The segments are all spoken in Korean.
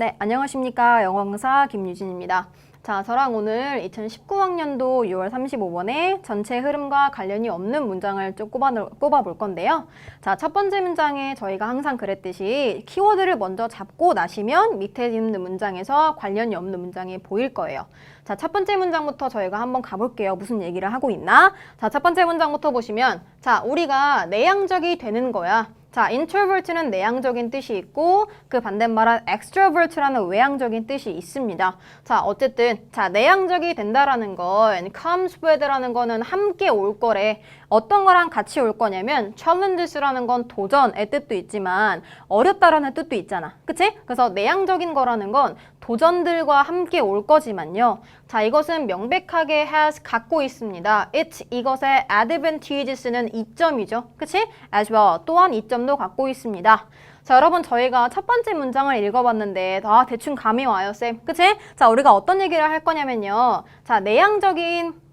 네, 안녕하십니까. 영어 강사 김유진입니다. 자, 저랑 오늘 2019학년도 6월 35번에 전체 흐름과 관련이 없는 문장을 좀 꼽아, 꼽아볼 건데요. 자, 첫 번째 문장에 저희가 항상 그랬듯이 키워드를 먼저 잡고 나시면 밑에 있는 문장에서 관련이 없는 문장이 보일 거예요. 자, 첫 번째 문장부터 저희가 한번 가볼게요. 무슨 얘기를 하고 있나? 자, 첫 번째 문장부터 보시면 자, 우리가 내향적이 되는 거야. 자, introvert는 내향적인 뜻이 있고 그 반대말은 extrovert라는 외향적인 뜻이 있습니다. 자, 어쨌든 자, 내향적이 된다라는 건 comes with라는 거는 함께 올 거래. 어떤 거랑 같이 올 거냐면 challenges라는 건 도전의 뜻도 있지만 어렵다라는 뜻도 있잖아. 그치? 그래서 내향적인 거라는 건 도전들과 함께 올 거지만요. 자, 이것은 명백하게 has 갖고 있습니다. it 이것의 advantages는 이점이죠. 그치? as well 또한 이점도 갖고 있습니다. 자, 여러분 저희가 첫 번째 문장을 읽어봤는데 아, 대충 감이 와요, 쌤. 그치? 자, 우리가 어떤 얘기를 할 거냐면요. 자, 내향적인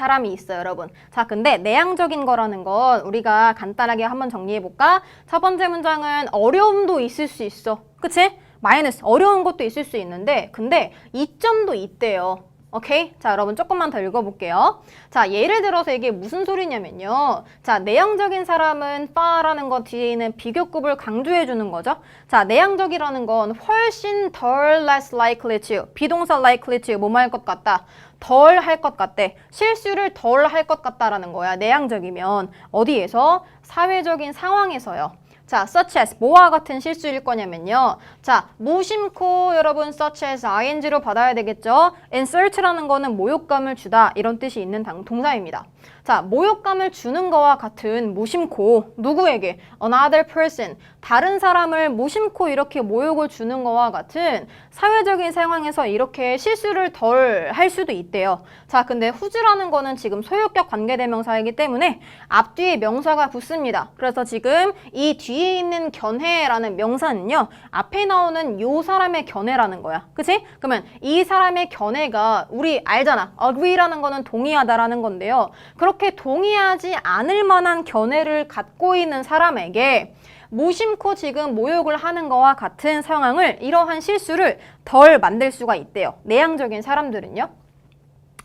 사람이 있어요, 여러분. 자, 근데 내향적인 거라는 건 우리가 간단하게 한번 정리해 볼까? 첫 번째 문장은 어려움도 있을 수 있어. 그치? 마이너스 어려운 것도 있을 수 있는데 근데 이점도 있대요. 오케이? 자, 여러분 조금만 더 읽어볼게요. 자, 예를 들어서 이게 무슨 소리냐면요. 자, 내향적인 사람은 파라는 것 뒤에 있는 비교급을 강조해주는 거죠. 자, 내향적이라는 건 훨씬 덜 less likely to, 비동사 likely to, 뭐뭐 할 것 같다. 덜 할 것 같대. 실수를 덜 할 것 같다라는 거야. 내향적이면. 어디에서? 사회적인 상황에서요. 자, such as 뭐와 같은 실수일 거냐면요. 자, 무심코 여러분 such as ing로 받아야 되겠죠. insert라는 거는 모욕감을 주다 이런 뜻이 있는 당, 동사입니다. 자, 모욕감을 주는 거와 같은 무심코 누구에게 another person 다른 사람을 무심코 이렇게 모욕을 주는 거와 같은 사회적인 상황에서 이렇게 실수를 덜 할 수도 있대요. 자, 근데 who's라는 거는 지금 소유격 관계대명사이기 때문에 앞뒤에 명사가 붙습니다. 그래서 지금 이 뒤에 있는 견해라는 명사는요. 앞에 나오는 요 사람의 견해라는 거야. 그치? 그러면 이 사람의 견해가 우리 알잖아. agree라는 거는 동의하다라는 건데요. 그렇게 동의하지 않을 만한 견해를 갖고 있는 사람에게 무심코 지금 모욕을 하는 거와 같은 상황을 이러한 실수를 덜 만들 수가 있대요. 내향적인 사람들은요.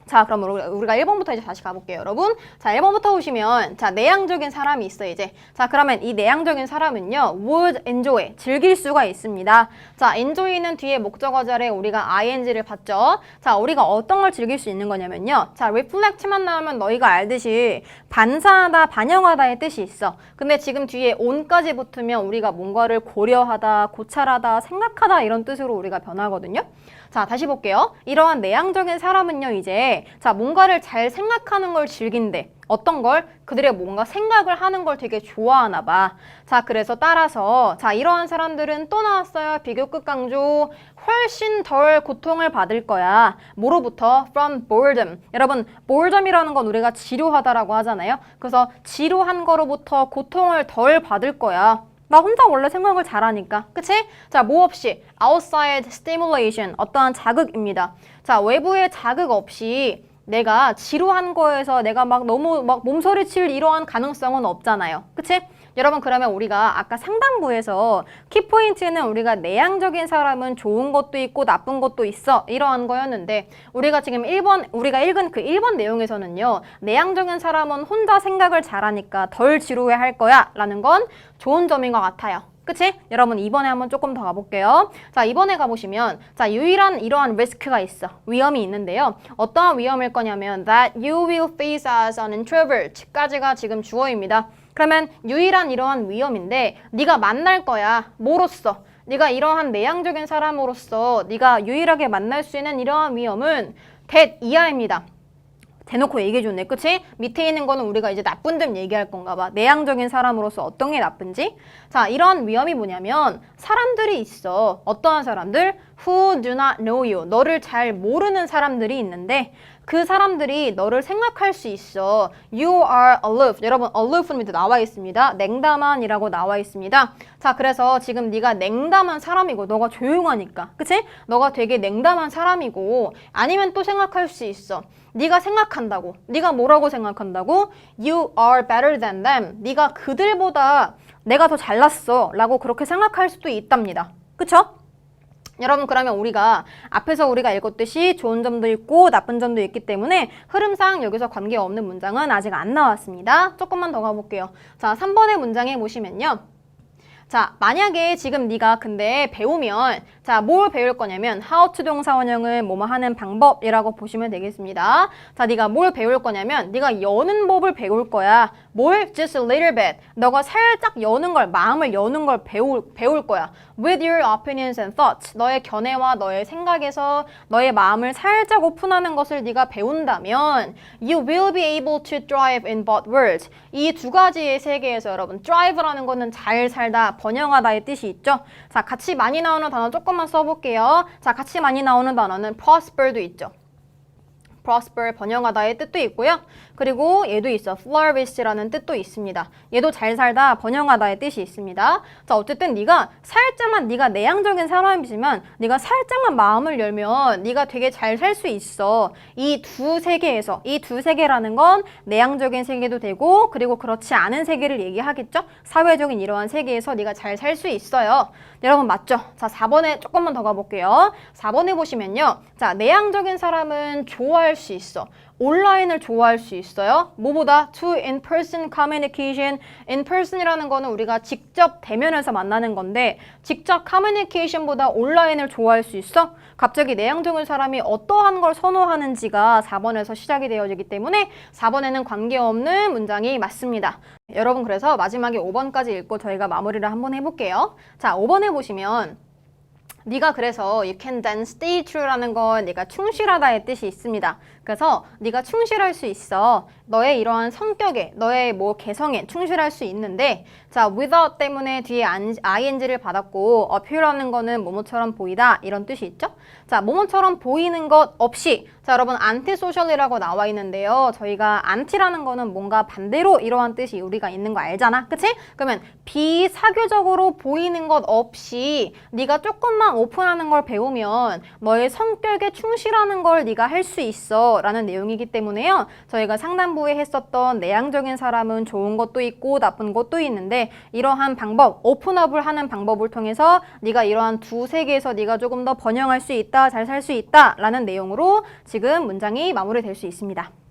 자, 그럼 우리- 우리가 1번부터 이제 다시 가볼게요, 여러분. 자, 1번부터 보시면, 자, 내향적인 사람이 있어, 이제. 자, 그러면 이 내향적인 사람은요, would enjoy, 즐길 수가 있습니다. 자, enjoy는 뒤에 목적어 자리에 우리가 ing를 봤죠? 자, 우리가 어떤 걸 즐길 수 있는 거냐면요. 자, reflect만 나오면 너희가 알듯이 반사하다, 반영하다의 뜻이 있어. 근데 지금 뒤에 on까지 붙으면 우리가 뭔가를 고려하다, 고찰하다, 생각하다 이런 뜻으로 우리가 변하거든요. 자, 다시 볼게요. 이러한 내향적인 사람은요, 이제, 자, 뭔가를 잘 생각하는 걸 즐긴대. 어떤 걸? 그들의 뭔가 생각을 하는 걸 되게 좋아하나 봐. 자, 그래서 따라서, 자, 이러한 사람들은 또 나왔어요. 비교급 강조. 훨씬 덜 고통을 받을 거야. 뭐로부터? From boredom. 여러분, boredom이라는 건 우리가 지루하다라고 하잖아요. 그래서 지루한 거로부터 고통을 덜 받을 거야. 나 혼자 원래 생각을 잘하니까. 그치? 자, 뭐 없이 outside stimulation 어떠한 자극입니다. 자, 외부의 자극 없이 내가 지루한 거에서 내가 막 너무 막 몸서리 칠 이러한 가능성은 없잖아요. 그치? 여러분 그러면 우리가 아까 상단부에서 키포인트는 우리가 내향적인 사람은 좋은 것도 있고 나쁜 것도 있어 이러한 거였는데 우리가 지금 1번 우리가 읽은 그 1번 내용에서는요 내향적인 사람은 혼자 생각을 잘하니까 덜 지루해 할 거야 라는 건 좋은 점인 것 같아요. 그치? 여러분 이번에 한번 조금 더 가볼게요. 자 이번에 가보시면 자 유일한 이러한 리스크가 있어. 위험이 있는데요. 어떠한 위험일 거냐면 that you will face as an introvert까지가 지금 주어입니다. 그러면 유일한 이러한 위험인데 네가 만날 거야. 뭐로써? 네가 이러한 내향적인 사람으로서 네가 유일하게 만날 수 있는 이러한 위험은 that 이하입니다. 대놓고 얘기해줬네. 그치? 밑에 있는 거는 우리가 이제 나쁜 점 얘기할 건가 봐. 내향적인 사람으로서 어떤 게 나쁜지. 자, 이런 위험이 뭐냐면 사람들이 있어. 어떠한 사람들? Who do not know you. 너를 잘 모르는 사람들이 있는데 그 사람들이 너를 생각할 수 있어. You are aloof. 여러분, aloof는 밑에 나와 있습니다. 냉담한이라고 나와 있습니다. 자, 그래서 지금 네가 냉담한 사람이고 너가 조용하니까. 그치? 너가 되게 냉담한 사람이고 아니면 또 생각할 수 있어. 네가 생각한다고. 네가 뭐라고 생각한다고? You are better than them. 네가 그들보다 내가 더 잘났어. 라고 그렇게 생각할 수도 있답니다. 그쵸? 여러분 그러면 우리가 앞에서 우리가 읽었듯이 좋은 점도 있고 나쁜 점도 있기 때문에 흐름상 여기서 관계없는 문장은 아직 안 나왔습니다. 조금만 더 가볼게요. 자, 3번의 문장에 보시면요. 자, 만약에 지금 네가 근데 배우면 자, 뭘 배울 거냐면 how to 동사 원형을 뭐뭐 하는 방법이라고 보시면 되겠습니다. 자, 네가 뭘 배울 거냐면 네가 여는 법을 배울 거야. 뭘? Just a little bit. 너가 살짝 여는 걸, 마음을 여는 걸 배울, 배울 거야. With your opinions and thoughts. 너의 견해와 너의 생각에서 너의 마음을 살짝 오픈하는 것을 네가 배운다면 you will be able to thrive in both worlds. 이 두 가지의 세계에서 여러분 thrive라는 거는 잘 살다, 번영하다의 뜻이 있죠. 자, 같이 많이 나오는 단어 조금만 써볼게요. 자, 같이 많이 나오는 단어는 prosper도 있죠. Prosper 번영하다의 뜻도 있고요. 그리고 얘도 있어. flourish라는 뜻도 있습니다. 얘도 잘 살다 번영하다의 뜻이 있습니다. 자, 어쨌든 네가 살짝만 네가 내향적인 사람이지만 네가 살짝만 마음을 열면 네가 되게 잘 살 수 있어. 이 두 세계에서 이 두 세계라는 건 내향적인 세계도 되고 그리고 그렇지 않은 세계를 얘기하겠죠. 사회적인 이러한 세계에서 네가 잘 살 수 있어요. 여러분 맞죠? 자, 4번에 조금만 더 가볼게요. 4번에 보시면요. 자, 내향적인 사람은 좋아할 수 있어. 온라인을 좋아할 수 있어요. 뭐보다 to in-person communication. in-person이라는 거는 우리가 직접 대면해서 만나는 건데 직접 communication보다 온라인을 좋아할 수 있어? 갑자기 내향적인 사람이 어떠한 걸 선호하는지가 4번에서 시작이 되어지기 때문에 4번에는 관계없는 문장이 맞습니다. 여러분 그래서 마지막에 5번까지 읽고 저희가 마무리를 한번 해볼게요. 자, 5번에 보시면 네가 그래서 you can then stay true라는 건 네가 충실하다의 뜻이 있습니다. 그래서 네가 충실할 수 있어. 너의 이러한 성격에, 너의 뭐 개성에 충실할 수 있는데 자, without 때문에 뒤에 ing를 받았고 appear라는 거는 뭐뭐처럼 보이다 이런 뜻이 있죠? 자, 뭐뭐처럼 보이는 것 없이 자, 여러분 antisocial이라고 나와 있는데요. 저희가 anti라는 거는 뭔가 반대로 이러한 뜻이 우리가 있는 거 알잖아. 그치? 그러면 비사교적으로 보이는 것 없이 네가 조금만 오픈하는 걸 배우면 너의 성격에 충실하는 걸 네가 할 수 있어 라는 내용이기 때문에요. 저희가 상단부에 했었던 내향적인 사람은 좋은 것도 있고 나쁜 것도 있는데 이러한 방법, 오픈업을 하는 방법을 통해서 네가 이러한 두 세계에서 네가 조금 더 번영할 수 있다, 잘 살 수 있다 라는 내용으로 지금 문장이 마무리될 수 있습니다.